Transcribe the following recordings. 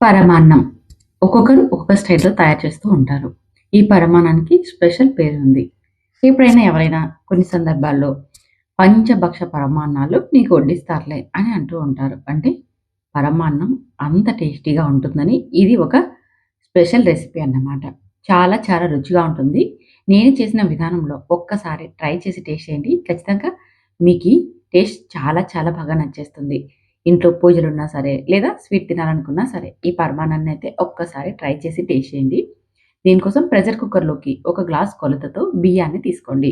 పరమాన్నం. ఒక్కొక్కరు ఒక్కొక్క స్టైల్‌లో తయారు చేస్తూ ఉంటారు. ఈ పరమాన్నానికి స్పెషల్ పేరు ఉంది ఎప్పుడైనా ఎవరైనా కొన్ని సందర్భాల్లో పంచభక్ష పరమాన్నాలు నీకు వడ్డిస్తారులే అని అంటూ ఉంటారు. అంటే పరమాన్నం అంత టేస్టీగా ఉంటుందని ఇది ఒక స్పెషల్ రెసిపీ అన్నమాట. చాలా చాలా రుచిగా ఉంటుంది. నేను చేసిన విధానంలో ఒక్కసారి ట్రై చేసి టేస్ట్ చేయండి. ఖచ్చితంగా మీకు టేస్ట్ చాలా చాలా బాగా నచ్చేస్తుంది. ఇంట్లో పూజలు ఉన్నా సరే, లేదా స్వీట్ తినాలనుకున్నా సరే, ఈ పరమాన్నాన్నయితే ఒక్కసారి ట్రై చేసి టేస్ట్ చేయండి. దీనికోసం ప్రెషర్ కుక్కర్‌లోకి ఒక గ్లాస్ కొలతతో బియ్యాన్ని తీసుకోండి.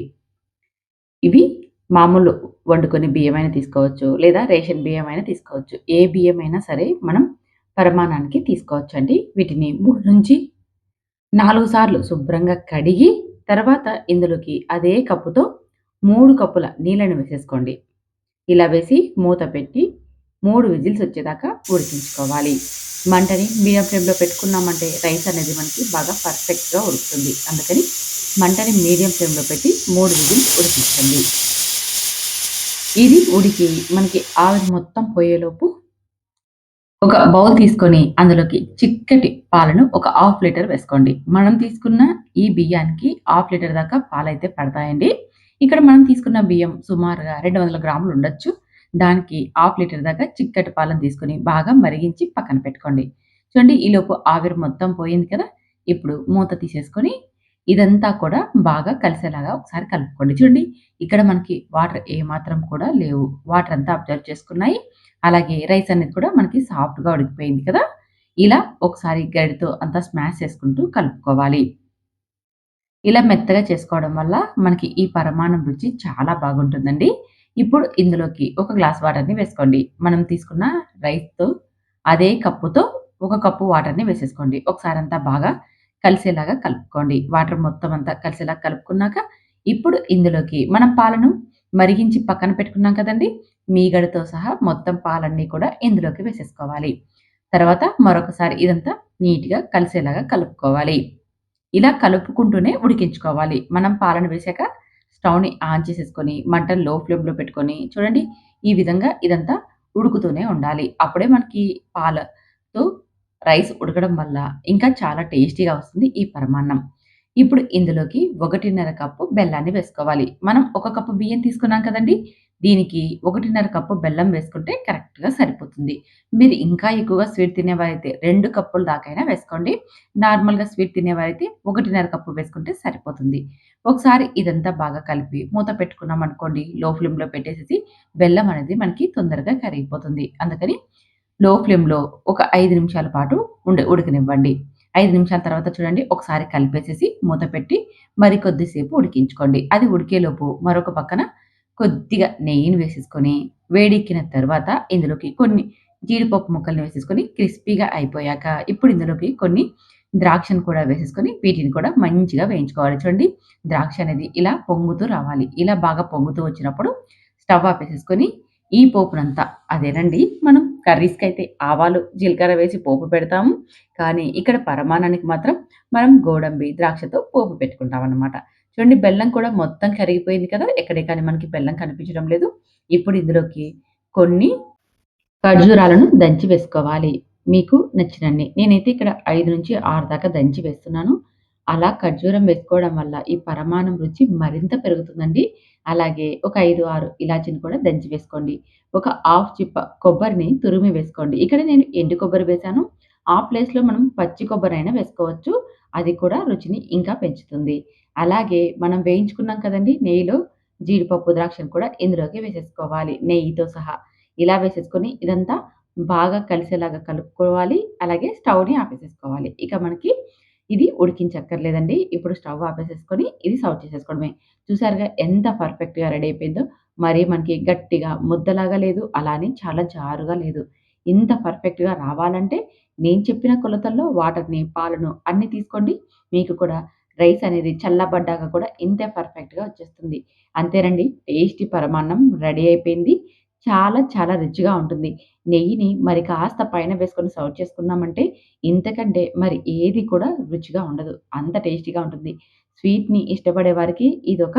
ఇవి మామూలు వండుకునే బియ్యమైనా తీసుకోవచ్చు, లేదా రేషన్ బియ్యం అయినా తీసుకోవచ్చు. ఏ బియ్యం అయినా సరే మనం పరమానానికి తీసుకోవచ్చు అండి వీటిని 3-4 సార్లు శుభ్రంగా కడిగి, తర్వాత ఇందులోకి అదే కప్పుతో మూడు కప్పుల నీళ్ళని వేసేసుకోండి. ఇలా వేసి మూత పెట్టి మూడు విజిల్స్ వచ్చేదాకా ఉడికించుకోవాలి. మంటని మీడియం ఫ్లేమ్‌లో పెట్టుకున్నామంటే రైస్ అనేది మనకి బాగా పర్ఫెక్ట్‌గా ఉడుకుతుంది. అందుకని మంటని మీడియం ఫ్లేమ్‌లో పెట్టి మూడు విజిల్స్ ఉడికించండి. ఇది ఉడికి మనకి ఆవిరి మొత్తం పోయేలోపు ఒక బౌల్ తీసుకొని అందులోకి చిక్కటి పాలను ఒక హాఫ్ లీటర్ వేసుకోండి. మనం తీసుకున్న ఈ బియ్యానికి హాఫ్ లీటర్ దాకా పాలైతే పడతాయండి. ఇక్కడ మనం తీసుకున్న బియ్యం సుమారుగా 200 గ్రాములు ఉండొచ్చు. దానికి హాఫ్ లీటర్ దాకా చిక్కటి పాలను తీసుకొని బాగా మరిగించి పక్కన పెట్టుకోండి. చూడండి ఈలోపు ఆవిరి మొత్తం పోయింది కదా! ఇప్పుడు మూత తీసేసుకొని ఇదంతా కూడా బాగా కలిసేలాగా ఒకసారి కలుపుకోండి. చూడండి ఇక్కడ మనకి వాటర్ ఏమాత్రం కూడా లేవు. వాటర్ అంతా అబ్జర్వ్ చేసుకున్నాయి. అలాగే రైస్ అనేది కూడా మనకి సాఫ్ట్‌గా ఉడికిపోయింది కదా! ఇలా ఒకసారి గడితో అంతా స్మాష్ చేసుకుంటూ కలుపుకోవాలి. ఇలా మెత్తగా చేసుకోవడం వల్ల మనకి ఈ పరమాణం రుచి చాలా బాగుంటుందండి. ఇప్పుడు ఇందులోకి ఒక గ్లాస్ వాటర్‌ని వేసుకోండి. మనం తీసుకున్న రైస్‌తో అదే కప్పుతో ఒక కప్పు వాటర్‌ని వేసేసుకోండి. ఒకసారి అంతా బాగా కలిసేలాగా కలుపుకోండి. వాటర్ మొత్తం అంతా కలిసేలాగా కలుపుకున్నాక ఇప్పుడు ఇందులోకి మనం పాలను మరిగించి పక్కన పెట్టుకున్నాం కదండీ! మీగడతో సహా మొత్తం పాలన్నీ కూడా ఇందులోకి వేసేసుకోవాలి. తర్వాత మరొకసారి ఇదంతా నీట్‌గా కలిసేలాగా కలుపుకోవాలి. ఇలా కలుపుకుంటూనే ఉడికించుకోవాలి. మనం పాలను వేశాక స్టవ్‌ని ఆన్ చేసేసుకొని మంటను లో ఫ్లేమ్‌లో పెట్టుకొని చూడండి ఈ విధంగా ఇదంతా ఉడుకుతూనే ఉండాలి. అప్పుడే మనకి పాలతో రైస్ ఉడకడం వల్ల ఇంకా చాలా టేస్టీగా వస్తుంది ఈ పరమాన్నం. ఇప్పుడు ఇందులోకి 1:30 కప్పు బెల్లాన్ని వేసుకోవాలి. మనం ఒక కప్పు బియ్యం తీసుకున్నాం కదండీ! దీనికి 1:30 కప్పు బెల్లం వేసుకుంటే కరెక్ట్‌గా సరిపోతుంది. మీరు ఇంకా ఎక్కువగా స్వీట్ తినేవారైతే రెండు కప్పుల దాకైనా వేసుకోండి. నార్మల్‌గా స్వీట్ తినేవారైతే 1:30 కప్పు వేసుకుంటే సరిపోతుంది. ఒకసారి ఇదంతా బాగా కలిపి మూత పెట్టుకున్నామనుకోండి లో ఫ్లేమ్‌లో పెట్టేసేసి బెల్లం అనేది మనకి తొందరగా కరిగిపోతుంది. అందుకని లో ఫ్లేమ్‌లో ఒక ఐదు నిమిషాల పాటు ఉండే ఉడికనివ్వండి ఐదు నిమిషాల తర్వాత చూడండి ఒకసారి కలిపేసేసి మూత పెట్టి మరి కొద్దిసేపు ఉడికించుకోండి. అది ఉడికేలోపు మరొక పక్కన కొద్దిగా నెయ్యిని వేసేసుకొని వేడెక్కిన తర్వాత ఇందులోకి కొన్ని జీడిపప్పు ముక్కల్ని వేసేసుకొని క్రిస్పీగా అయిపోయాక ఇప్పుడు ఇందులోకి కొన్ని ద్రాక్షను కూడా వేసేసుకొని వీటిని కూడా మంచిగా వేయించుకోవాలి. చూడండి ద్రాక్ష అనేది ఇలా పొంగుతూ రావాలి. ఇలా బాగా పొంగుతూ వచ్చినప్పుడు స్టవ్ ఆపేసేసుకొని ఈ పోపునంతా అదేనండి మనం కర్రీస్‌కైతే ఆవాలు, జీలకర్ర వేసి పోపు పెడతాము. కానీ ఇక్కడ పరమాణానికి మాత్రం మనం గోడంబి, ద్రాక్షతో పోపు పెట్టుకుంటామనమాట. చూడండి బెల్లం కూడా మొత్తం కరిగిపోయింది కదా! ఎక్కడే కానీ మనకి బెల్లం కనిపించడం లేదు. ఇప్పుడు ఇందులోకి కొన్ని ఖర్జూరాలను దంచి వేసుకోవాలి. మీకు నచ్చినన్ని. నేనైతే ఇక్కడ 5-6 దాకా దంచి వేస్తున్నాను. అలా ఖర్జూరం వేసుకోవడం వల్ల ఈ పరమాణం రుచి మరింత పెరుగుతుందండి. అలాగే ఒక ఐదు ఆరు ఇలాచిని కూడా దంచి వేసుకోండి. ఒక హాఫ్ చిప్ప కొబ్బరిని తురిమి వేసుకోండి. ఇక్కడ నేను ఎండు కొబ్బరి వేశాను. ఆ ప్లేస్‌లో మనం పచ్చి కొబ్బరి అయినా వేసుకోవచ్చు. అది కూడా రుచిని ఇంకా పెంచుతుంది. అలాగే మనం వేయించుకున్నాం కదండీ నెయ్యిలో జీడిపప్పు, ద్రాక్షను కూడా ఇందులోకి వేసేసుకోవాలి నెయ్యితో సహా. ఇలా వేసేసుకొని ఇదంతా బాగా కలిసేలాగా కలుపుకోవాలి. అలాగే స్టవ్‌ని ఆపేసేసుకోవాలి. ఇక మనకి ఇది ఉడికించక్కర్లేదండి. ఇప్పుడు స్టవ్ ఆపేసేసుకొని ఇది సర్వ్ చేసేసుకోవడమే. చూసారుగా ఎంత పర్ఫెక్ట్‌గా రెడీ అయిపోయిందో. మరీ మనకి గట్టిగా ముద్దలాగా లేదు. అలా అని చాలా జారుగా లేదు. ఇంత పర్ఫెక్ట్‌గా రావాలంటే నేను చెప్పిన కొలతల్లో వాటర్‌ని, పాలను అన్నీ తీసుకోండి. మీకు కూడా రైస్ అనేది చల్లబడ్డాక కూడా ఇంతే పర్ఫెక్ట్‌గా వచ్చేస్తుంది. అంతేనండి టేస్టీ పరమాన్నం రెడీ అయిపోయింది. చాలా చాలా రుచిగా ఉంటుంది. నెయ్యిని మరి కాస్త పైన వేసుకొని సర్వ్ చేసుకున్నామంటే ఇంతకంటే మరి ఏది కూడా రుచిగా ఉండదు. అంత టేస్టీగా ఉంటుంది. స్వీట్‌ని ఇష్టపడే వారికి ఇదొక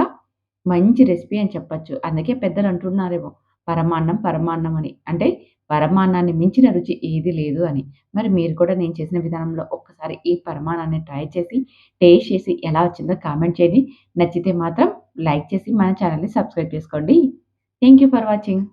మంచి రెసిపీ అని చెప్పచ్చు అందుకే పెద్దలు అంటున్నారేమో పరమాన్నం, పరమాన్నం అని. అంటే పరమాన్నాన్ని మించిన రుచి ఏది లేదు అని. మరి మీరు కూడా నేను చేసిన విధానంలో ఒక్కసారి ఈ పరమాణాన్ని ట్రై చేసి, టేస్ట్ చేసి ఎలా వచ్చిందో కామెంట్ చేయండి. నచ్చితే మాత్రం లైక్ చేసి మన ఛానల్ని సబ్స్క్రైబ్ చేసుకోండి. Thank you for watching.